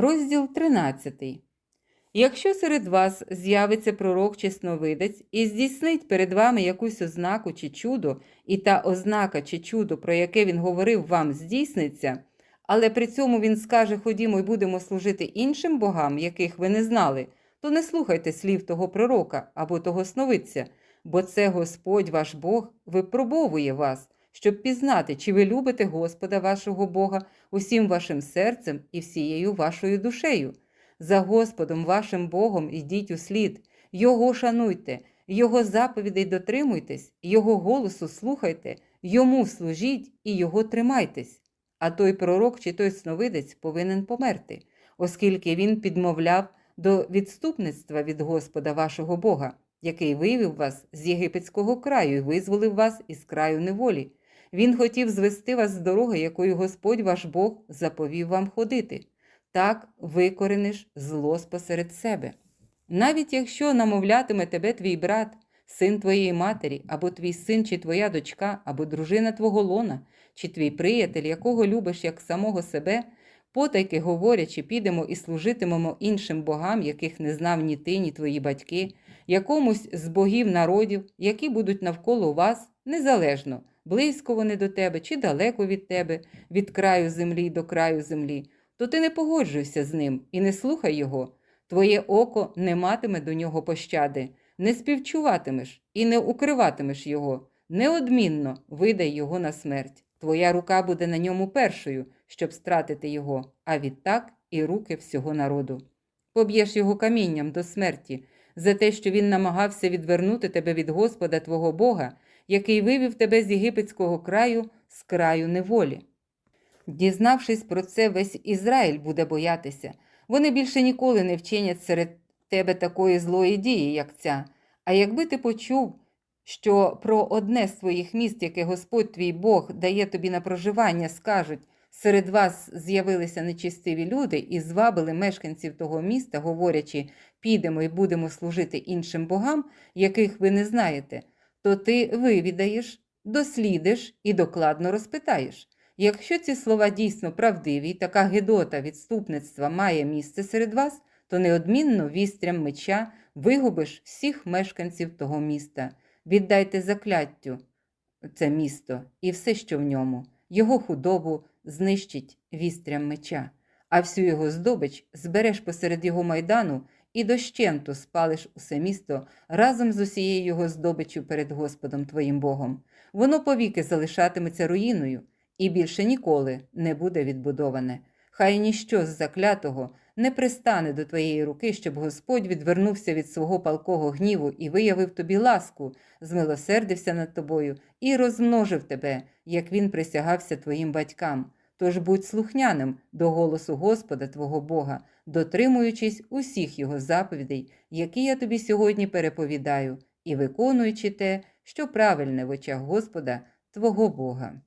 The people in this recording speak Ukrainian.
Розділ 13. Якщо серед вас з'явиться пророк чи сновидець і здійснить перед вами якусь ознаку чи чудо, і та ознака чи чудо, про яке він говорив вам, здійсниться, але при цьому він скаже Ходімо й будемо служити іншим богам, яких ви не знали, то не слухайте слів того пророка або того сновидця, бо це Господь ваш Бог випробовує вас, щоб пізнати, чи ви любите Господа вашого Бога усім вашим серцем і всією вашою душею. За Господом вашим Богом ідіть услід, Його шануйте, Його заповідей дотримуйтесь, Його голосу слухайте, Йому служіть і Його тримайтесь. А той пророк чи той сновидець повинен померти, оскільки він підмовляв до відступництва від Господа вашого Бога, який вивів вас з єгипетського краю і визволив вас із краю неволі. Він хотів звести вас з дороги, якою Господь ваш Бог заповів вам ходити. Так викорениш зло спосеред себе. Навіть якщо намовлятиме тебе твій брат, син твоєї матері, або твій син чи твоя дочка, або дружина твого лона, чи твій приятель, якого любиш як самого себе, потайки говорячи, підемо і служитимемо іншим богам, яких не знав ні ти, ні твої батьки, якомусь з богів народів, які будуть навколо вас, незалежно, близько вони до тебе чи далеко від тебе, від краю землі до краю землі, то ти не погоджуйся з ним і не слухай його. Твоє око не матиме до нього пощади, не співчуватимеш і не укриватимеш його, неодмінно видай його на смерть. Твоя рука буде на ньому першою, щоб стратити його, а відтак і руки всього народу. Поб'єш його камінням до смерті за те, що він намагався відвернути тебе від Господа твого Бога, який вивів тебе з єгипетського краю, з краю неволі. Дізнавшись про це, весь Ізраїль буде боятися. Вони більше ніколи не вчинять серед тебе такої злої дії, як ця. А якби ти почув, що про одне з твоїх міст, яке Господь твій Бог дає тобі на проживання, скажуть, серед вас з'явилися нечистиві люди і звабили мешканців того міста, говорячи, підемо і будемо служити іншим богам, яких ви не знаєте, то ти вивідаєш, дослідиш і докладно розпитаєш. Якщо ці слова дійсно правдиві, і така гидота відступництва має місце серед вас, то неодмінно вістрям меча вигубиш всіх мешканців того міста. Віддайте закляттю це місто і все, що в ньому, його худобу знищить вістрям меча, а всю його здобич збереш посеред його майдану і дощенту спалиш усе місто разом з усією його здобичю перед Господом твоїм Богом. Воно повіки залишатиметься руїною і більше ніколи не буде відбудоване. Хай ніщо з заклятого не пристане до твоєї руки, щоб Господь відвернувся від свого палкого гніву і виявив тобі ласку, змилосердився над тобою і розмножив тебе, як він присягався твоїм батькам. Тож будь слухняним до голосу Господа твого Бога, дотримуючись усіх його заповідей, які я тобі сьогодні переповідаю, і виконуючи те, що правильне в очах Господа твого Бога.